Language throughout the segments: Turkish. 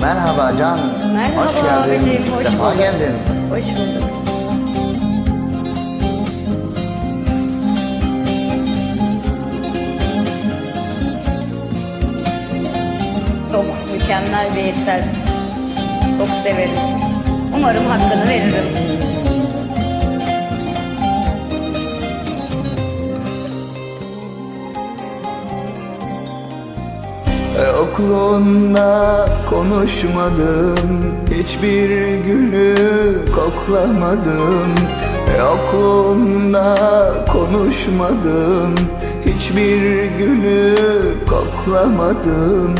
Merhaba Can. Merhaba Hoş geldin. abicim, hoş Sefa bulduk. geldin. Hoş bulduk. Çok mükemmel bir eser. Çok severiz. Umarım hakkını veririm. E, okulunda konuşmadım. Hiçbir gülü koklamadım. E, Okulunda konuşmadım. Hiçbir gülü koklamadım.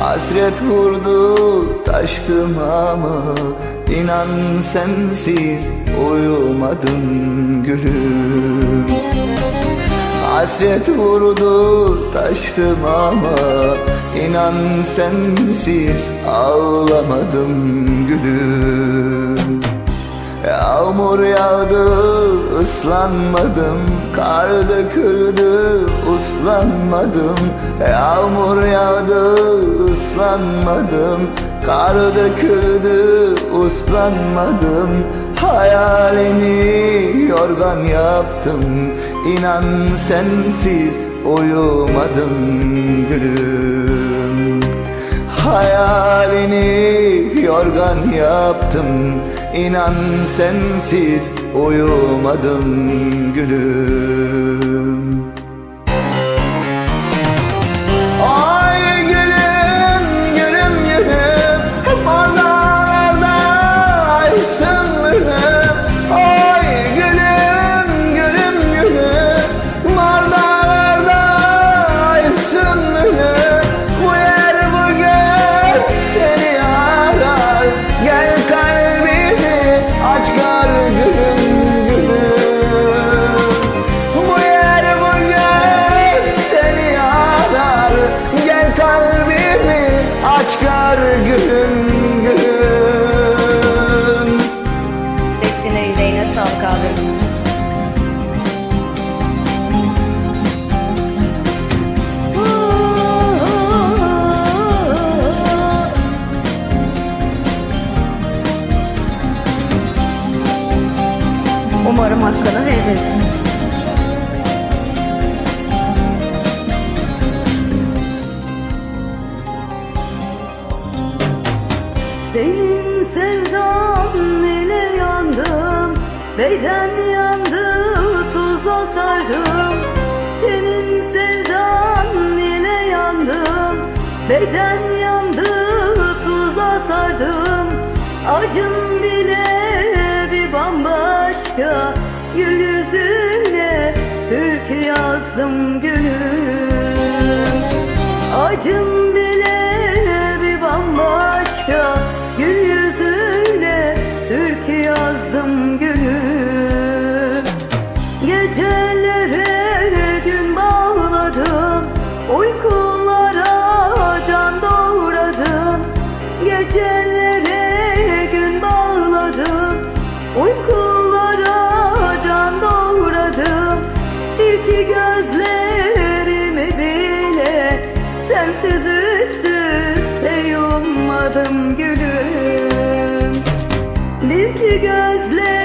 Hasret vurdu taştım ama İnan sensiz uyumadım gülüm Hasret vurdu taştım ama inan sensiz ağlamadım gülüm. Yağmur yağdı ıslanmadım. Kar döküldü uslanmadım. Yağmur yağdı ıslanmadım. Kar döküldü uslanmadım. Hayalini yorgan yaptım. İnan sensiz uyumadım gülüm Hayalini yorgan yaptım. İnan sensiz uyumadım gülüm Umarım hakkını veririz. Senin sevdan ile yandım Beyden yandı tuza sardım Senin sevdan ile yandım Beyden yandı tuza sardım Acın bile bambaşka Gül yüzüne türkü yazdım gülüm. Acın üst üste yummadım gülüm. İlk gözlerimi